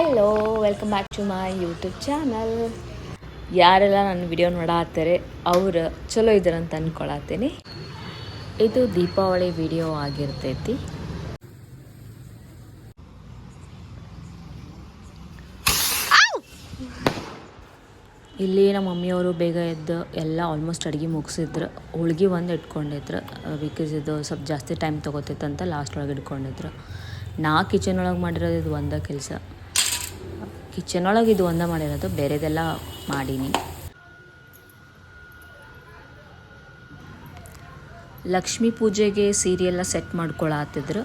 Hello welcome back to my YouTube channel ಯಾರೆಲ್ಲ ನನ್ನ video ನೋಡಾತಾರೆ ಅವ್ರು ಚಲೋ ಇದ್ರಂತ ಅಂದ್ಕೊಳತ್ತೀನಿ ಇದು ದೀಪಾವಳಿ ವಿಡಿಯೋ ಆಗಿರ್ತೈತಿ. ಇಲ್ಲಿ ನಮ್ಮ ಮಮ್ಮಿಯವರು ಬೇಗ ಎದ್ದು ಎಲ್ಲ ಆಲ್ಮೋಸ್ಟ್ ಅಡುಗೆ ಮುಗಿಸಿದ್ರು. ಹೋಳ್ಗೆ ಒಂದು ಇಟ್ಕೊಂಡಿದ್ರು. ಬಿಕಾಸ್ ಇದು ಸ್ವಲ್ಪ ಜಾಸ್ತಿ ಟೈಮ್ ತೊಗೋತೈತಂತ ಲಾಸ್ಟ್ ಒಳಗೆ ಇಟ್ಕೊಂಡಿದ್ರು. ನಾ ಕಿಚನ್ ಒಳಗೆ ಮಾಡಿರೋದು ಇದು ಒಂದೇ ಕೆಲಸ. ಕಿಚನ್ ಒಳಗೆ ಇದು ಒಂದೇ ಮಾಡಿರೋದು, ಬೇರೆದೆಲ್ಲ ಮಾಡೀನಿ. ಲಕ್ಷ್ಮೀ ಪೂಜೆಗೆ ಸೀರೆ ಸೆಟ್ ಮಾಡ್ಕೊಳತ್ತಿದ್ರು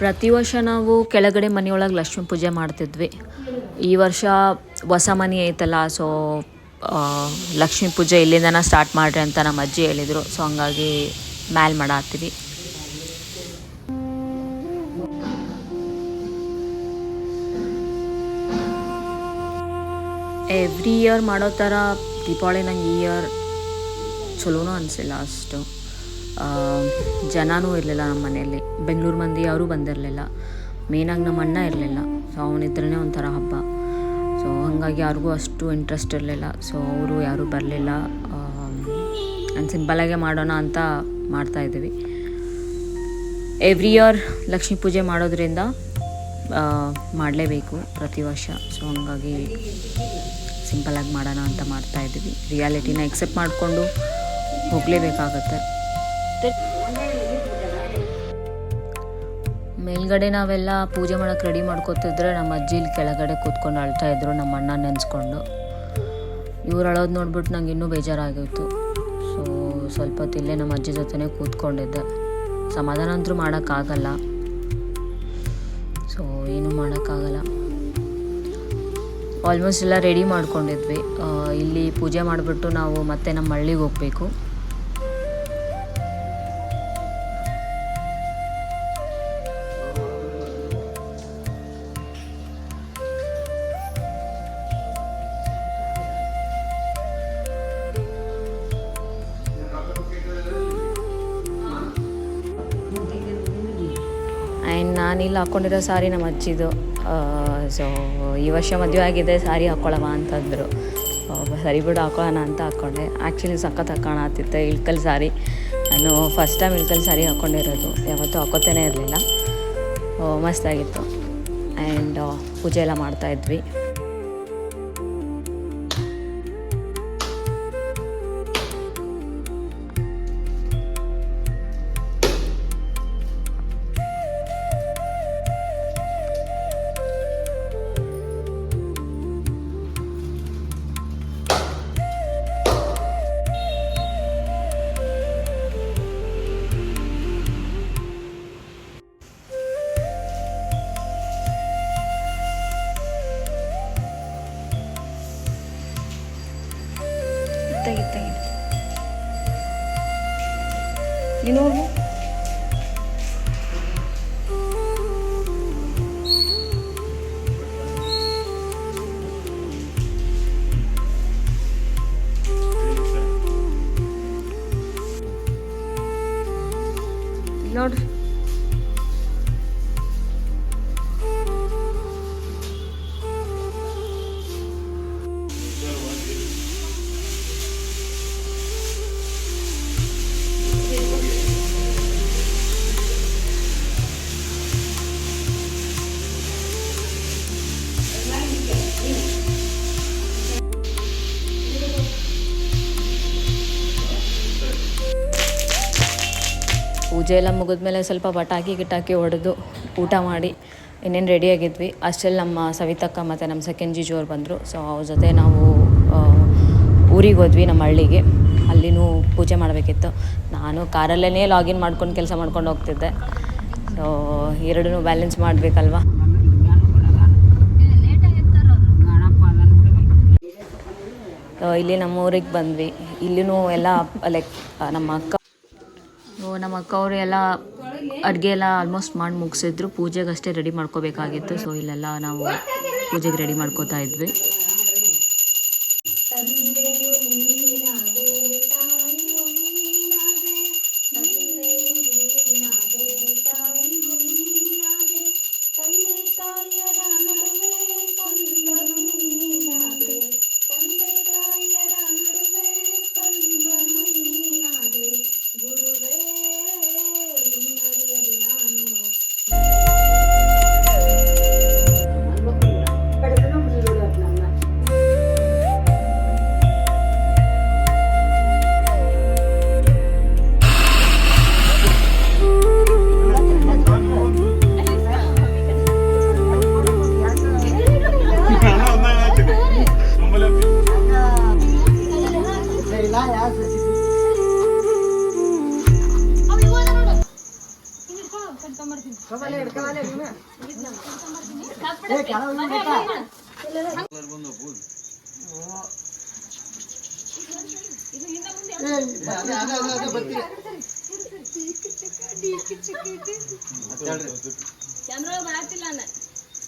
ಪ್ರತಿ ವರ್ಷ ನಾವು ಕೆಳಗಡೆ ಮನೆಯೊಳಗೆ ಲಕ್ಷ್ಮೀ ಪೂಜೆ ಮಾಡ್ತಿದ್ವಿ. ಈ ವರ್ಷ ಹೊಸ ಮನೆ ಐತಲ್ಲ ಸೊ ಲಕ್ಷ್ಮೀ ಪೂಜೆ ಇಲ್ಲಿಂದನ ಸ್ಟಾರ್ಟ್ ಮಾಡ್ರಿ ಅಂತ ನಮ್ಮ ಅಜ್ಜಿ ಹೇಳಿದರು. ಸೊ ಹಂಗಾಗಿ ಮ್ಯಾಲ್ ಮಾಡಾತ್ತೀವಿ. ಎವ್ರಿ ಇಯರ್ ಮಾಡೋ ಥರ ದೀಪಾವಳಿ ನಂಗೆ ಇಯರ್ ಚಲೋನೂ ಅನಿಸಿಲ್ಲ ಅಷ್ಟು. ಜನನೂ ಇರಲಿಲ್ಲ ನಮ್ಮ ಮನೆಯಲ್ಲಿ. ಬೆಂಗಳೂರು ಮಂದಿ ಯಾರೂ ಬಂದಿರಲಿಲ್ಲ. ಮೇನಾಗಿ ನಮ್ಮ ಅಣ್ಣ ಇರಲಿಲ್ಲ. ಸೊ ಅವನಿದ್ರೇ ಒಂಥರ ಹಬ್ಬ. ಸೊ ಹಾಗಾಗಿ ಯಾರಿಗೂ ಅಷ್ಟು ಇಂಟ್ರೆಸ್ಟ್ ಇರಲಿಲ್ಲ. ಸೊ ಅವರು ಯಾರೂ ಬರಲಿಲ್ಲ. ನಾನು ಸಿಂಪಲಾಗೆ ಮಾಡೋಣ ಅಂತ ಮಾಡ್ತಾಯಿದ್ದೀವಿ ಎವ್ರಿ ಇಯರ್ ಲಕ್ಷ್ಮೀ ಪೂಜೆ ಮಾಡೋದ್ರಿಂದ ಮಾಡಲೇಬೇಕು ಪ್ರತಿ ವರ್ಷ. ಸೊ ಹಂಗಾಗಿ ಸಿಂಪಲಾಗಿ ಮಾಡೋಣ ಅಂತ ಮಾಡ್ತಾ ಇದ್ದೀವಿ. ರಿಯಾಲಿಟಿನ ಎಕ್ಸೆಪ್ಟ್ ಮಾಡಿಕೊಂಡು ಹೋಗಲೇಬೇಕಾಗತ್ತೆ. ಮೇಲ್ಗಡೆ ನಾವೆಲ್ಲ ಪೂಜೆ ಮಾಡೋಕ್ಕೆ ರೆಡಿ ಮಾಡ್ಕೋತಿದ್ರೆ ನಮ್ಮ ಅಜ್ಜಿ ಇಲ್ಲಿ ಕೆಳಗಡೆ ಕೂತ್ಕೊಂಡು ಅಳ್ತಾ ಇದ್ರು ನಮ್ಮ ಅಣ್ಣ ನೆನೆಸ್ಕೊಂಡು. ಇವ್ರು ಅಳೋದು ನೋಡ್ಬಿಟ್ಟು ನಂಗೆ ಇನ್ನೂ ಬೇಜಾರಾಗಿತ್ತು. ಸ್ವಲ್ಪ ಇಲ್ಲೇ ನಮ್ಮ ಅಜ್ಜಿ ಜೊತೆನೇ ಕೂತ್ಕೊಂಡಿದ್ದೆ. ಸಮಾಧಾನ ಅಂತೂ ಮಾಡೋಕ್ಕಾಗಲ್ಲ. ಸೊ ಏನೂ ಮಾಡೋಕ್ಕಾಗಲ್ಲ. ಆಲ್ಮೋಸ್ಟ್ ಎಲ್ಲ ರೆಡಿ ಮಾಡ್ಕೊಂಡಿದ್ವಿ. ಇಲ್ಲಿ ಪೂಜೆ ಮಾಡಿಬಿಟ್ಟು ನಾವು ಮತ್ತೆ ನಮ್ಮ ಹಳ್ಳಿಗೆ ಹೋಗಬೇಕು. ನಾನು ಇಲ್ಲಿ ಹಾಕ್ಕೊಂಡಿರೋ ಸಾರಿ ನಮ್ಮ ಅಜ್ಜಿದು. ಸೊ ಈ ವರ್ಷ ಮದುವೆ ಆಗಿದೆ, ಸಾರಿ ಹಾಕ್ಕೊಳ್ಳವ ಅಂತಂದರು. ಸರಿ ಬಿಡು, ಹಾಕೊಳ್ಳೋಣ ಅಂತ ಹಾಕ್ಕೊಂಡೆ ಆ್ಯಕ್ಚುಲಿ ಸಖತ್ ಹಾಕೋಣತ್ತಿತ್ತೆ ಇಳ್ಕಲ್ ಸಾರಿ. ನಾನು ಫಸ್ಟ್ ಟೈಮ್ ಇಳ್ಕಲ್ ಸಾರಿ ಹಾಕ್ಕೊಂಡಿರೋದು ಯಾವತ್ತೂ ಹಾಕೋತೇನೆ ಇರಲಿಲ್ಲ. ಮಸ್ತಾಗಿತ್ತು. ಆ್ಯಂಡ್ ಪೂಜೆ ಎಲ್ಲ ಮಾಡ್ತಾಯಿದ್ವಿ ನೀನು ಪೂಜೆ ಎಲ್ಲ ಮುಗಿದ್ಮೇಲೆ ಸ್ವಲ್ಪ ಪಟಾಕಿ ಗಿಟಾಕಿ ಹೊಡೆದು ಊಟ ಮಾಡಿ ಇನ್ನೇನು ರೆಡಿಯಾಗಿದ್ವಿ. ಅಷ್ಟೆಲ್ಲ ನಮ್ಮ ಸವಿತಕ್ಕ ಮತ್ತು ನಮ್ಮ ಸೆಕೆಂಡ್ ಜಿ ಜೋರು ಬಂದರು. ಸೊ ಅವ್ರ ಜೊತೆ ನಾವು ಊರಿಗೆ ಹೋದ್ವಿ ನಮ್ಮ ಹಳ್ಳಿಗೆ. ಅಲ್ಲಿನೂ ಪೂಜೆ ಮಾಡಬೇಕಿತ್ತು. ನಾನು ಕಾರಲ್ಲೇ ಲಾಗಿನ್ ಮಾಡ್ಕೊಂಡು ಕೆಲಸ ಮಾಡ್ಕೊಂಡು ಹೋಗ್ತಿದ್ದೆ. ಸೊ ಎರಡೂ ಬ್ಯಾಲೆನ್ಸ್ ಮಾಡಬೇಕಲ್ವಾ? ಇಲ್ಲಿ ನಮ್ಮ ಊರಿಗೆ ಬಂದ್ವಿ. ಇಲ್ಲಿನೂ ಎಲ್ಲ ಲೈಕ್ ನಮ್ಮ ಅಕ್ಕ ನಮ್ಮ ಅಕ್ಕ ಎಲ್ಲ ಅಡುಗೆ ಎಲ್ಲ ಆಲ್ಮೋಸ್ಟ್ ಮಾಡಿ ಮುಗಿಸಿದ್ರು. ಪೂಜೆಗೆ ಅಷ್ಟೇ ರೆಡಿ ಮಾಡ್ಕೋಬೇಕಾಗಿತ್ತು. ಸೊ ಇಲ್ಲೆಲ್ಲ ನಾವು ಪೂಜೆಗೆ ರೆಡಿ ಮಾಡ್ಕೋತಾ ಇದ್ವಿ.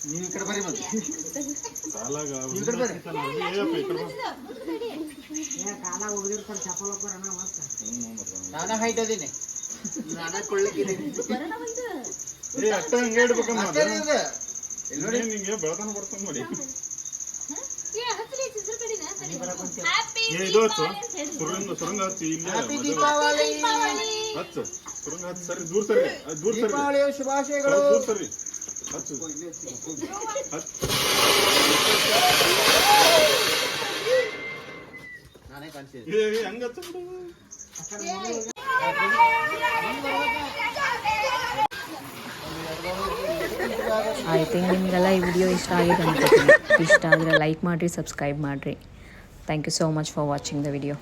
ನೀವು ಈ ಕಡೆ ಮತ್ತೆ ಈ ಕಡೆ ನಾನ ಹೈಟ್ ಅದೀನಿ ನಾನ ಕೊಳ್ಳಿಕ್ಕಿದ್ದೀನಿ ಅಟ್ಟ ಹಂಗೆ ಇಡ್ಬೇಕಮ್ಮ ನೋಡಿ ಏನ್ ನಿಂಗೆ ಬೆಳತನ ಬರ್ತಾನೆ ನೋಡಿ. ಇದು ಹಚ್ಚು ಸುರಂಗ ಸುರಂಗ ಹಚ್ಚಿ ಇಲ್ಲೇ ಹ್ಯಾಪಿ ಮೊದಲು ದೀಪಾವಳಿ ಹಚ್ಚು ಸುರಂಗ ಹಚ್ಚು ಸರಿ ದೂರ ಸರಿ ಅದು ದೂರ ಸರಿ ದೀಪಾವಳಿಯ ಶುಭಾಶಯಗಳು ದೂರ ಸರಿ ಹಚ್ಚು ಹಚ್ಚು ನಾನೇ ಕಾಣಿಸಿದೆ ಏ ಏ, ಹಂಗ್ ಹಚ್ಚು ಬಿಡು. ಐ ಥಿಂಕ್ ನಿಮಗೆಲ್ಲ ಈ ವಿಡಿಯೋ ಇಷ್ಟ ಆಗಿದೆ ಅನ್ಕೋತೀನಿ ಇಷ್ಟ ಆದರೆ ಲೈಕ್ ಮಾಡಿರಿ ಸಬ್ಸ್ಕ್ರೈಬ್ ಮಾಡಿರಿ Thank you so much for watching the video.